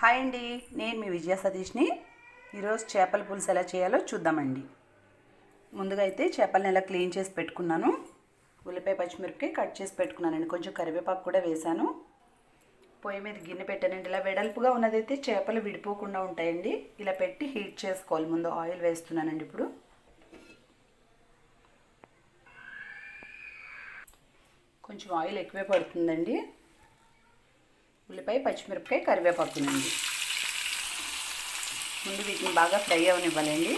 Hi అండి నేను మీ విజయ సతీష్ని. ఈరోజు చేపల పులుసు ఎలా చేయాలో చూద్దామండి. ముందుగా అయితే చేపలను ఎలా క్లీన్ చేసి పెట్టుకున్నాను. ఉల్లిపాయ పచ్చిమిరపకాయ కట్ చేసి పెట్టుకున్నానండి. కొంచెం కరివేపాకు కూడా వేశాను. పొయ్యి మీద గిన్నె పెట్టానండి. ఇలా వెడల్పుగా ఉన్నదైతే చేపలు విడిపోకుండా ఉంటాయండి. ఇలా పెట్టి హీట్ చేసుకోవాలి. ముందు ఆయిల్ వేస్తున్నానండి ఇప్పుడు. కొంచెం ఆయిల్ ఎక్కువే పడుతుందండి. ఉల్లిపాయ పచ్చిమిరపకాయ కరివేపాకునండి. ముందు వీటిని బాగా ఫ్రై అవనివ్వాలండి.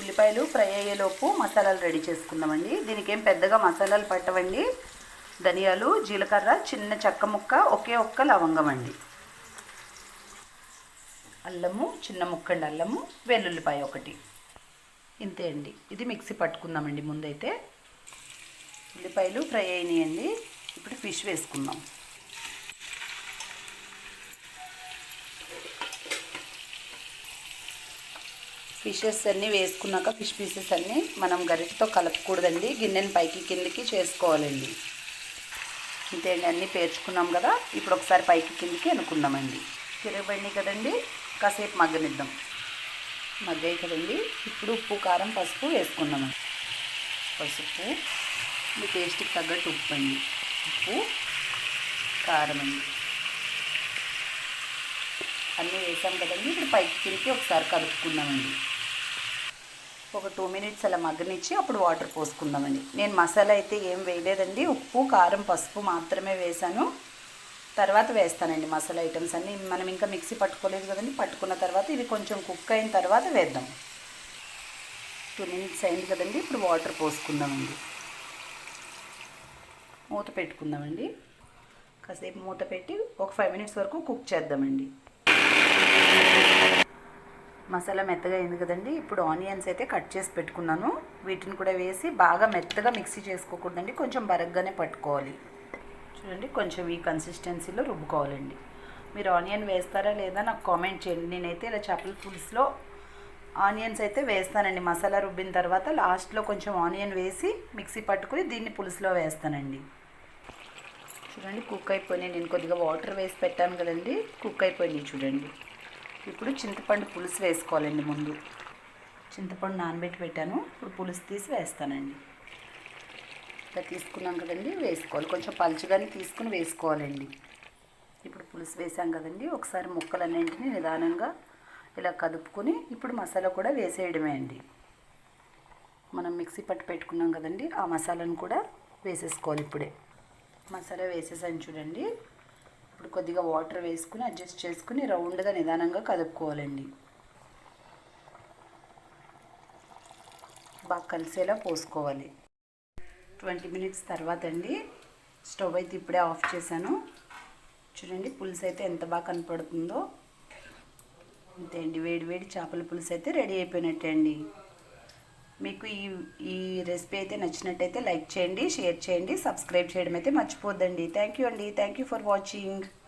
ఉల్లిపాయలు ఫ్రై అయ్యేలోపు మసాలాలు రెడీ చేసుకుందామండి. దీనికి ఏం పెద్దగా మసాలాలు పట్టవండి. ధనియాలు జీలకర్ర చిన్న చెక్క ముక్క ఒకే ఒక్క లవంగం అండి అల్లము చిన్న ముక్కండి అల్లము వెల్లుల్లిపాయ ఒకటి. ఇంతే అండి. ఇది మిక్సీ పట్టుకుందామండి ముందైతే. ఉల్లిపాయలు ఫ్రై అయినాయండి. ఇప్పుడు ఫిష్ వేసుకుందాం. ఫిషెస్ అన్నీ వేసుకున్నాక ఫిష్ పీసెస్ అన్నీ మనం గరిటతో కలపకూడదండి. గిన్నెని పైకి కిందికి చేసుకోవాలండి. అంతే అన్నీ పేర్చుకున్నాం కదా. ఇప్పుడు ఒకసారి పైకి కిందికి అనుకుందామండి. తిరగబడినాయి కదండి కాసేపు మగ్గనిద్దాం. మగ్గాయి కదండి. ఇప్పుడు ఉప్పు కారం పసుపు వేసుకుందామండి. పసుపు మీ టేస్ట్కి తగ్గట్టు ఉప్పు అండి ఉప్పు కారం అండి. అన్నీ వేసాం కదండి. ఇప్పుడు పైకి తిరిగి ఒకసారి కలుపుకుందామండి. ఒక టూ మినిట్స్ అలా మగ్గనిచ్చి అప్పుడు వాటర్ పోసుకుందామండి. నేను మసాలా అయితే ఏం వేయలేదండి. ఉప్పు కారం పసుపు మాత్రమే వేసాను. తర్వాత వేస్తానండి మసాలా ఐటమ్స్ అన్నీ. మనం ఇంకా మిక్సీ పట్టుకోలేదు కదండి. పట్టుకున్న తర్వాత ఇది కొంచెం కుక్ అయిన తర్వాత వేద్దాం. టూ మినిట్స్ అయింది కదండి. ఇప్పుడు వాటర్ పోసుకుందామండి. మూత పెట్టుకుందామండి. కాసేపు మూత పెట్టి ఒక ఫైవ్ మినిట్స్ వరకు కుక్ చేద్దామండి. మసాలా మెత్తగా అయింది కదండి. ఇప్పుడు ఆనియన్స్ అయితే కట్ చేసి పెట్టుకున్నాను. వీటిని కూడా వేసి బాగా మెత్తగా మిక్సీ చేసుకోకూడదండి. కొంచెం బరగ్గానే పట్టుకోవాలి. చూడండి కొంచెం ఈ కన్సిస్టెన్సీలో రుబ్బుకోవాలండి. మీరు ఆనియన్ వేస్తారా లేదా నాకు కామెంట్ చేయండి. నేనైతే ఇలా చేపల పులుసులో ఆనియన్స్ అయితే వేస్తానండి. మసాలా రుబ్బిన తర్వాత లాస్ట్లో కొంచెం ఆనియన్ వేసి మిక్సీ పట్టుకుని దీన్ని పులుసులో వేస్తానండి. చూడండి కుక్ అయిపోయినాయి. నేను కొద్దిగా వాటర్ వేసి పెట్టాను కదండి. కుక్ అయిపోయినాయి చూడండి. ఇప్పుడు చింతపండు పులుసు వేసుకోవాలండి ముందు. చింతపండు నానబెట్టి పెట్టాను. ఇప్పుడు పులుసు తీసి వేస్తానండి. ఇట్లా తీసుకున్నాం కదండి వేసుకోవాలి. కొంచెం పలుచగానే తీసుకుని వేసుకోవాలండి. ఇప్పుడు పులుసు వేసాం కదండి. ఒకసారి ముక్కలన్నింటినీ నిదానంగా ఇలా కదుపుకొని ఇప్పుడు మసాలా కూడా వేసేయడమే అండి. మనం మిక్సీ పట్టు పెట్టుకున్నాం కదండి ఆ మసాలాను కూడా వేసేసుకోవాలి ఇప్పుడే. మసాలా వేసేసాను చూడండి. ఇప్పుడు కొద్దిగా వాటర్ వేసుకుని అడ్జస్ట్ చేసుకుని రౌండ్గా నిదానంగా కదుపుకోవాలండి. బాగా కలిసేలా పోసుకోవాలి. ట్వంటీ మినిట్స్ తర్వాత అండి స్టవ్ అయితే ఇప్పుడే ఆఫ్ చేశాను. చూడండి పులుసు అయితే ఎంత బాగా కనపడుతుందో. అంతే అండి. వేడి వేడి చేపల పులుసు అయితే రెడీ అయిపోయినట్టే అండి. మీకు ఈ ఈ రెసిపీ అయితే నచ్చినట్టయితే లైక్ చేయండి షేర్ చేయండి సబ్స్క్రైబ్ చేయడం అయితే మర్చిపోద్దండి. థ్యాంక్ యూ అండి. Thank you for watching.